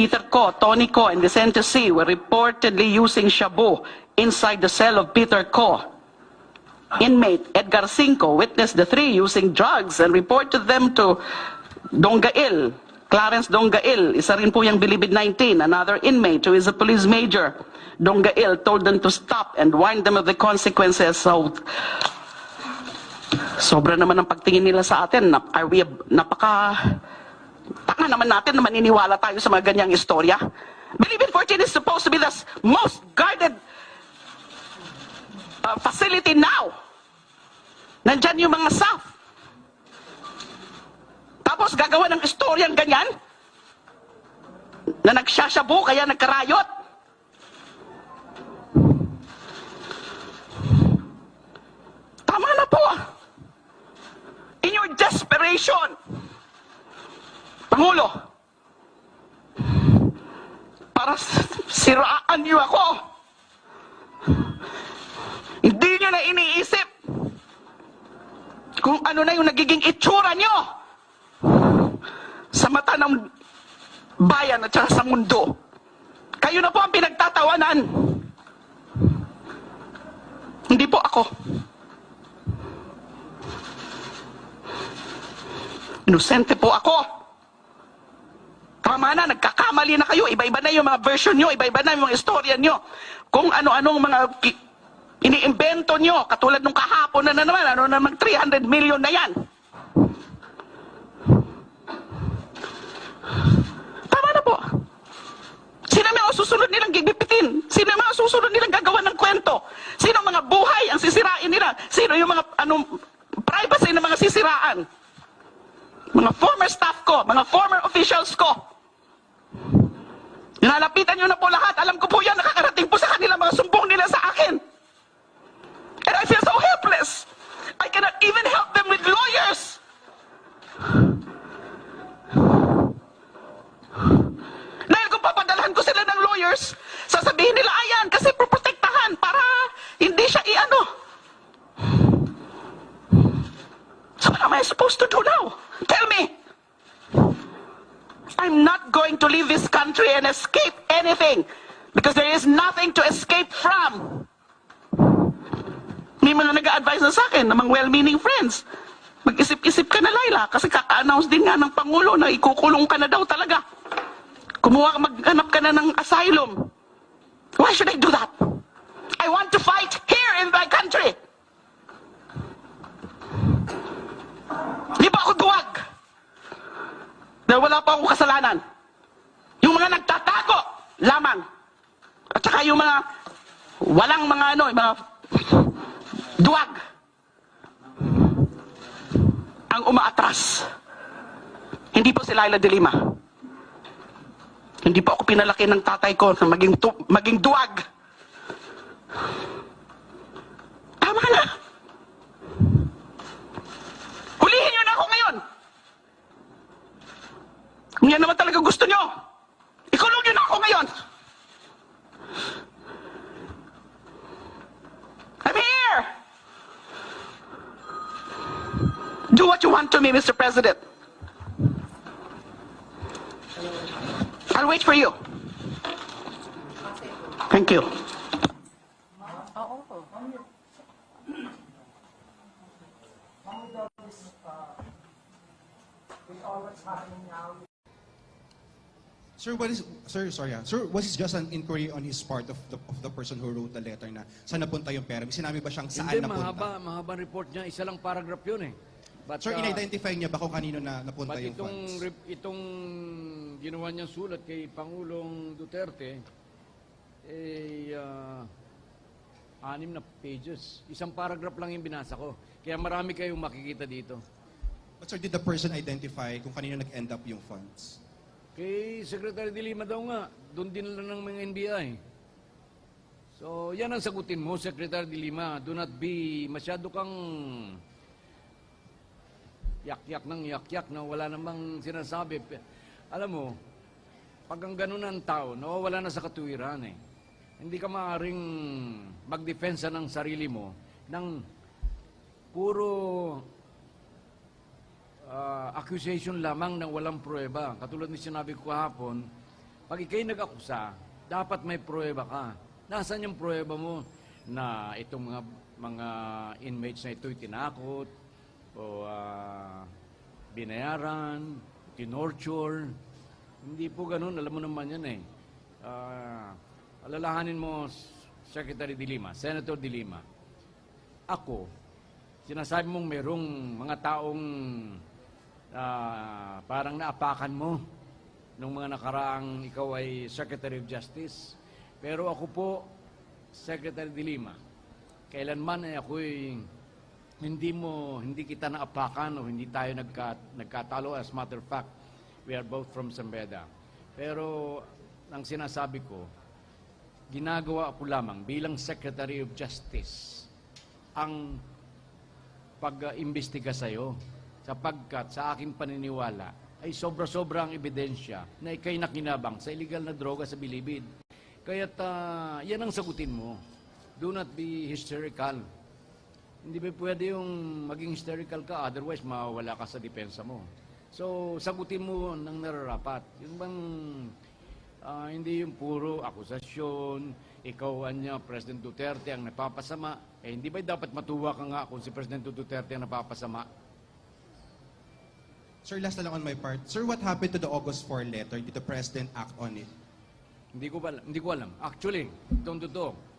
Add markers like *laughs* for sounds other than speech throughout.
Peter Ko, Tony Ko, and Vicente C. were reportedly using shabu inside the cell of Peter Ko. Inmate Edgar Cinco witnessed the three using drugs and reported them to Donggail. Clarence Donggail, isa rin po yung Bilibid 19, another inmate who is a police major. Donggail told them to stop and warned them of the consequences. So, sobra naman ang pagtingin nila sa atin. Are we, napaka, Tanga naman natin na maniniwala tayo sa mga ganyang istorya. Bilibid 14 is supposed to be the most guarded uh, facility now. Nandyan yung mga staff. Tapos gagawa ng istoryang ganyan na nagsasyabu kaya nagkarayot. Tama na po. In your desperation, Pangulo, para siraan niyo ako. Hindi niyo na iniisip kung ano na yung nagiging itsura niyo sa mata ng bayan at sa mundo. Kayo na po ang pinagtatawanan. Hindi po ako. Inosente po ako. Tama na, nagkakamali na kayo. Iba-iba na yung mga version nyo, iba-iba na yung mga istorya nyo. Kung ano-anong mga iniimbento nyo, katulad nung kahapon na, na naman, ano naman 300 million na yan. Susunod nilang Nag-a-advise na sa akin ng mga well-meaning friends. Mag-isip-isip ka na, Laila, kasi kaka-announce din nga ng Pangulo na ikukulong ka na daw talaga. Kumuha ka, maghanap ka na ng asylum. Why should I do that? I want to fight here in my country. Di ba ako duwag? Dahil wala pa akong kasalanan. Yung mga nagtatago lamang. At saka yung mga walang mga ano, mga duwag ang umaatras. Hindi po si Laila de Lima. Hindi po ako pinalaki ng tatay ko na maging, maging duwag. Tama na. Hulihin niyo na ako ngayon. Kung yan naman talaga gusto niyo, ikulong niyo na ako ngayon. I'm here. Do what you want to me, Mr. President. I'll wait for you. Thank you. Sir, what is, sir, sorry ah. Sir, was it just an inquiry on his part of the, of the person who wrote the letter na saan napunta yung pera? May sinabi ba siyang saan Hindi, napunta? mahaba, mahaba report niya. Isa lang paragraph yun eh. But, Sir, uh, in-identify niya ba kung kanino na napunta but yung itong, funds? rep- itong ginawa niyang sulat kay Pangulong Duterte, eh, ah, anim na pages. Isang paragraph lang yung binasa ko. Kaya marami kayong makikita dito. But sir, did the person identify kung kanino nag-end up yung funds? Kay Secretary de Lima daw nga, doon din lang ng mga NBI. So, yan ang sagutin mo, Secretary de Lima. Do not be, masyado kang yak-yak ng yak-yak na wala namang sinasabi. Alam mo, pag ang ganun ang tao, nawawala na sa katuwiran eh. Hindi ka maaaring magdepensa ng sarili mo ng puro ah, accusation lamang ng walang pruweba. Katulad ni sinabi ko kahapon, pag ikay nag-akusa, dapat may pruweba ka. Nasaan yung pruweba mo na itong mga mga inmates na ito'y tinakot o ah, binayaran, tinorture. Hindi po ganun, alam mo naman yan eh. Ah, alalahanin mo, Secretary de Lima, Senator de Lima, ako, sinasabi mong merong mga taong ah, parang naapakan mo nung mga nakaraang ikaw ay Secretary of Justice. Pero ako po, Secretary de Lima, kailanman ay ako'y hindi mo, hindi kita naapakan o hindi tayo nagka, nagkatalo. As matter of fact, we are both from Sambeda. Pero, ang sinasabi ko, ginagawa ko lamang bilang Secretary of Justice ang pag-imbestiga sa iyo sapagkat sa aking paniniwala ay sobra-sobra ang ebidensya na ikay nakinabang sa illegal na droga sa bilibid. Kaya't ah, yan ang sagutin mo. Do not be hysterical. Hindi ba pwede yung maging hysterical ka, otherwise mawawala ka sa depensa mo. So, sagutin mo ng nararapat. Yung bang ah, hindi yung puro akusasyon, ikaw anya, President Duterte ang napapasama. Eh, hindi ba dapat matuwa ka nga kung si President Duterte ang napapasama? Sir, last na lang on my part. Sir, what happened to the August 4 letter? Did the President act on it? Hindi ko, ba, hindi ko alam. Actually, itong totoo.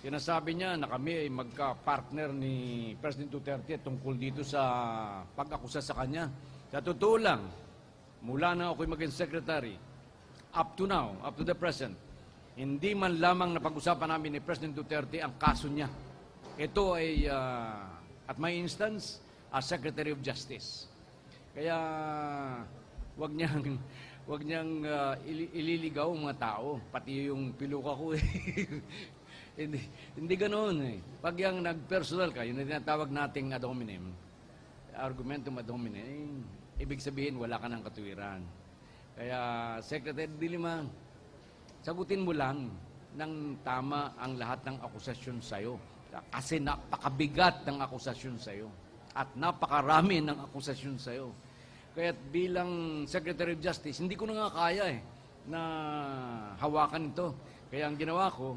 Sinasabi niya na kami ay magka-partner ni President Duterte tungkol dito sa pag-akusa sa kanya. Sa totoo lang, mula na ako'y maging secretary, up to now, up to the present, hindi man lamang napag-usapan namin ni President Duterte ang kaso niya. Ito ay, ah, at my instance, as Secretary of Justice. Kaya wag niyang *laughs* wag niyang ili- ililigaw mga tao, pati yung piluka ko. eh. *laughs* hindi hindi ganoon eh. Pag yung nag-personal ka, yun na tinatawag nating ad hominem, argumentum ad hominem, eh, ibig sabihin wala ka ng katuwiran. Kaya Secretary Dilima, sagutin mo lang ng tama ang lahat ng akusasyon sa'yo. Kasi napakabigat ng akusasyon sa'yo. At napakarami ng akusasyon sa'yo. Kaya bilang Secretary of Justice, hindi ko na nga kaya eh, na hawakan ito. Kaya ang ginawa ko,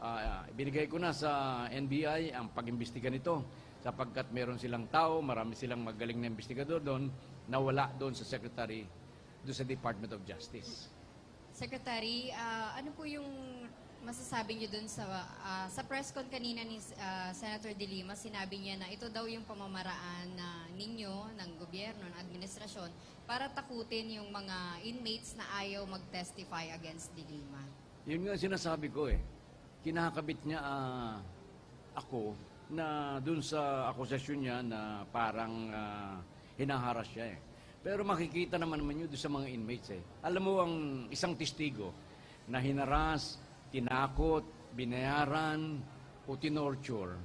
ah, binigay ko na sa NBI ang pag-imbestiga nito sapagkat meron silang tao, marami silang magaling na investigador doon na wala doon sa Secretary, doon sa Department of Justice. Secretary, ah, ano po yung masasabi niyo dun sa ah, sa press con kanina ni ah, Senator De Lima, sinabi niya na ito daw yung pamamaraan na ninyo ng gobyerno, ng administrasyon para takutin yung mga inmates na ayaw mag-testify against De Lima. Yun nga sinasabi ko eh. Kinakabit niya ah, ako na dun sa akusasyon niya na parang ah, hinaharas siya eh. Pero makikita naman naman yun doon sa mga inmates eh. Alam mo ang isang testigo na hinaras, tinakot, binayaran, o tinorture,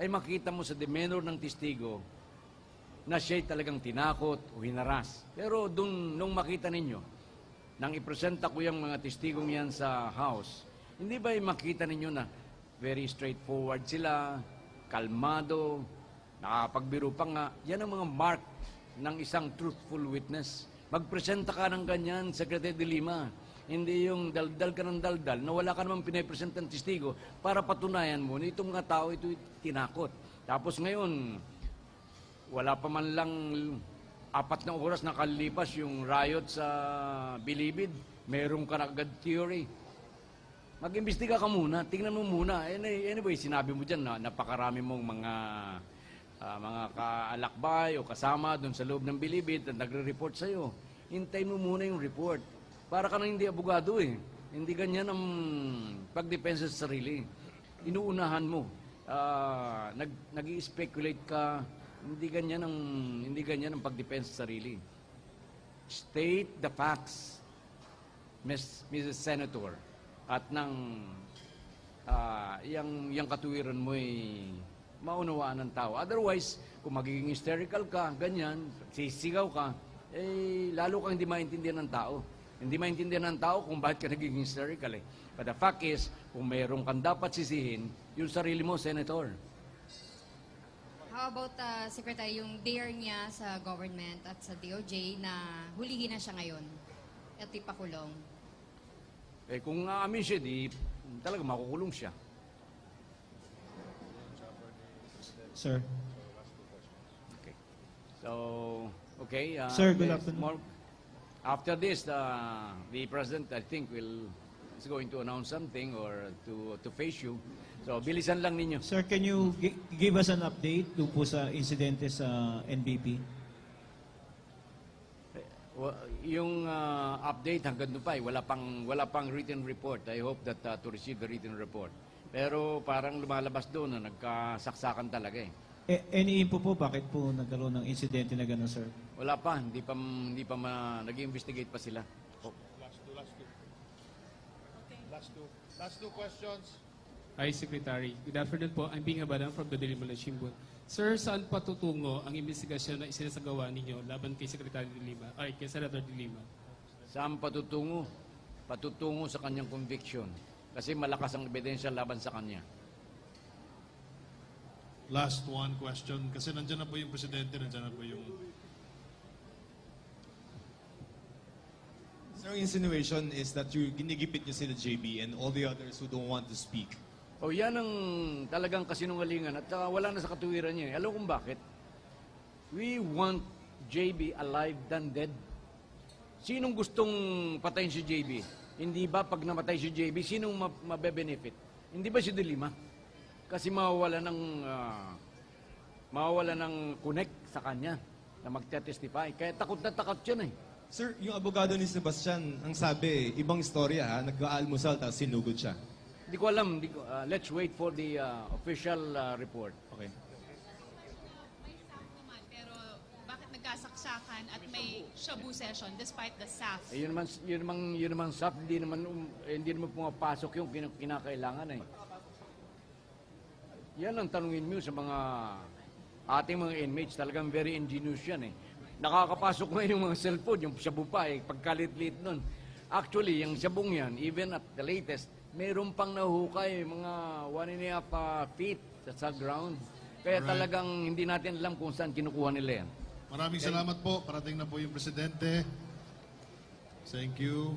ay makita mo sa demeanor ng testigo na siya'y talagang tinakot o hinaras. Pero dun, nung makita ninyo, nang ipresenta ko yung mga testigong yan sa house, hindi ba makita ninyo na very straightforward sila, kalmado, nakapagbiro pa nga, yan ang mga mark ng isang truthful witness. Magpresenta ka ng ganyan, Secretary de Lima. Hindi yung daldal ka ng daldal na wala ka namang pinapresenta ng testigo para patunayan mo na itong mga tao ito tinakot. Tapos ngayon, wala pa man lang apat na oras na kalilipas yung riot sa Bilibid. Merong ka na agad theory. Mag-imbestiga ka muna, tingnan mo muna. Any- Anyway, sinabi mo dyan na napakarami mong mga ah, mga kaalakbay o kasama doon sa loob ng Bilibid at nagre-report sa'yo. Hintay mo muna yung report. Para ka na hindi abogado eh. Hindi ganyan ang pagdepensa sa sarili. Inuunahan mo. Ah, nag, nag-i-speculate ka. Hindi ganyan ang hindi ganyan ang pagdepensa sa sarili. State the facts. Miss, Mrs. Senator, at nang ah, yung, yung katuwiran mo ay maunawaan ng tao. Otherwise, kung magiging hysterical ka, ganyan, sisigaw ka, eh, lalo kang hindi maintindihan ng tao. Hindi maintindihan ng tao kung bakit ka nagiging hysterical eh. But the fact is, kung mayroon kang dapat sisihin, yung sarili mo, Senator. How about, uh, Secretary, yung dare niya sa government at sa DOJ na hulihin na siya ngayon at ipakulong? Eh kung aamin siya, di talaga makukulong siya. Sir. Okay. So, okay. uh, Sir, good afternoon. more- after this, uh, the president, I think, will is going to announce something or to to face you. So, bilisan lang ninyo. Sir, can you gi- give us an update doon po sa insidente sa NBP? Yung uh, update hanggang doon pa, eh, wala pang wala pang written report. I hope that uh, to receive the written report. Pero parang lumalabas doon na nagkasaksakan talaga eh. Eh, any info po, bakit po nagkaroon ng insidente na gano'n, sir? Wala pa, hindi pa hindi pa ma, nag-investigate pa sila. Last two. Last two questions. Hi, Secretary. Good afternoon po. I'm Bing Habadan from the Daily Malan Shimbun. Sir, saan patutungo ang investigasyon na isinasagawa ninyo laban kay Secretary de Lima, ay kay Senator de Lima? Saan patutungo? Patutungo sa kanyang conviction. Kasi malakas ang ebidensya laban sa kanya. Last one question. Kasi nandyan na po yung presidente, nandyan na po yung... Sir, ang insinuation is that you ginigipit niyo sila JB and all the others who don't want to speak. O yan ang talagang kasinungalingan at saka wala na sa katuwiran niya. eh. Alam kung bakit? We want JB alive than dead. Sinong gustong patayin si JB? Hindi ba pag namatay si JB, sinong ma- mabe-benefit? Hindi ba si De Lima? Kasi mawawala ng ah, mawawala ng connect sa kanya na magte-testify. Kaya takot na takot yan eh. Sir, yung abogado ni Sebastian, ang sabi, ibang istorya ha, nag-aalmusal tapos sinugod siya. Hindi ko alam. Hindi ko, ah, let's wait for the ah, official ah, report. Okay. May SAF naman, pero bakit nagkasaksakan at may shabu session despite the SAF? Eh, yun naman, yun naman, yun naman SAP, hindi naman, um, eh, hindi naman pumapasok yung kin- kinakailangan eh. Yan ang tanungin mo sa mga ating mga inmates. Talagang very ingenious yan eh. Nakakapasok ngayon yung mga cellphone, yung shabu pa eh, pagkalit-lit nun. Actually, yung sabong yan, even at the latest, meron pang nahuhukay, mga one and a half ah, feet sa ground. Kaya Alright. talagang hindi natin alam kung saan kinukuha nila yan. Maraming salamat po. Parating na po yung presidente. Thank you.